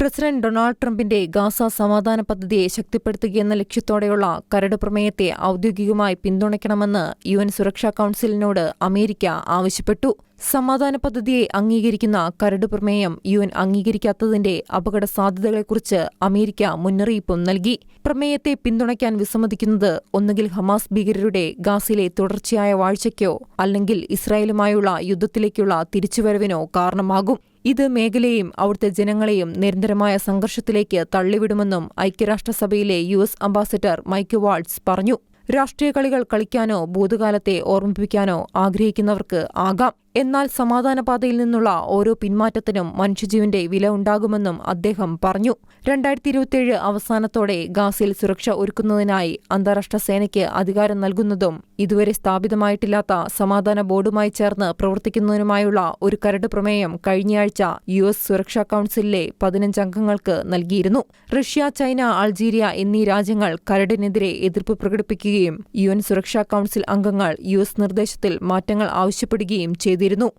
President Donald ട്രംപിന്റെ Gaza സമാധാന പദ്ധതിയെ ശക്തിപ്പെടുത്തുകയെന്ന ലക്ഷ്യത്തോടെയുള്ള കരട് പ്രമേയത്തെ ഔദ്യോഗികമായി പിന്തുണയ്ക്കണമെന്ന് യു എൻ സുരക്ഷാ കൌൺസിലിനോട് അമേരിക്ക ആവശ്യപ്പെട്ടു. സമാധാന പദ്ധതിയെ അംഗീകരിക്കുന്ന കരട് പ്രമേയം യു എൻ അംഗീകരിക്കാത്തതിന്റെ അപകട സാധ്യതകളെക്കുറിച്ച് അമേരിക്ക മുന്നറിയിപ്പും നൽകി. പ്രമേയത്തെ പിന്തുണയ്ക്കാൻ വിസമ്മതിക്കുന്നത് ഒന്നുകിൽ ഹമാസ് ഭീകരരുടെ ഗാസിലെ തുടർച്ചയായ വാഴ്ചയ്ക്കോ അല്ലെങ്കിൽ ഇസ്രായേലുമായുള്ള യുദ്ധത്തിലേക്കുള്ള തിരിച്ചുവരവിനോ കാരണമാകും. ഇത് മേഖലയെയും അവിടുത്തെ ജനങ്ങളെയും നിരന്തരമായ സംഘർഷത്തിലേക്ക് തള്ളിവിടുമെന്നും ഐക്യരാഷ്ട്രസഭയിലെ U S ambassador Mike Waltz പറഞ്ഞു. രാഷ്ട്രീയ കളികൾ കളിക്കാനോ ഭൂതകാലത്തെ ഓർമ്മിപ്പിക്കാനോ ആഗ്രഹിക്കുന്നവർക്ക് ആകാം. എന്നാൽ സമാധാനപാതയിൽ നിന്നുള്ള ഓരോ പിന്മാറ്റത്തിനും മനുഷ്യജീവന്റെ വില ഉണ്ടാകുമെന്നും അദ്ദേഹം പറഞ്ഞു. രണ്ടായിരത്തി ഇരുപത്തിയേഴ് അവസാനത്തോടെ ഗാസിൽ സുരക്ഷ ഒരുക്കുന്നതിനായി അന്താരാഷ്ട്ര സേനയ്ക്ക് അധികാരം നൽകുന്നതും ഇതുവരെ സ്ഥാപിതമായിട്ടില്ലാത്ത സമാധാന ബോർഡുമായി ചേർന്ന് പ്രവർത്തിക്കുന്നതിനുമായുള്ള ഒരു കരട് പ്രമേയം കഴിഞ്ഞയാഴ്ച യു എസ് സുരക്ഷാ കൌൺസിലിലെ പതിനഞ്ചംഗങ്ങൾക്ക് നൽകിയിരുന്നു. റഷ്യ ചൈന അൾജീരിയ എന്നീ രാജ്യങ്ങൾ കരടിനെതിരെ എതിർപ്പ് പ്രകടിപ്പിക്കുകയും യു എൻ സുരക്ഷാ കൌൺസിൽ അംഗങ്ങൾ യു എസ് നിർദ്ദേശത്തിൽ മാറ്റങ്ങൾ ആവശ്യപ്പെടുകയും ചെയ്തിരുന്നു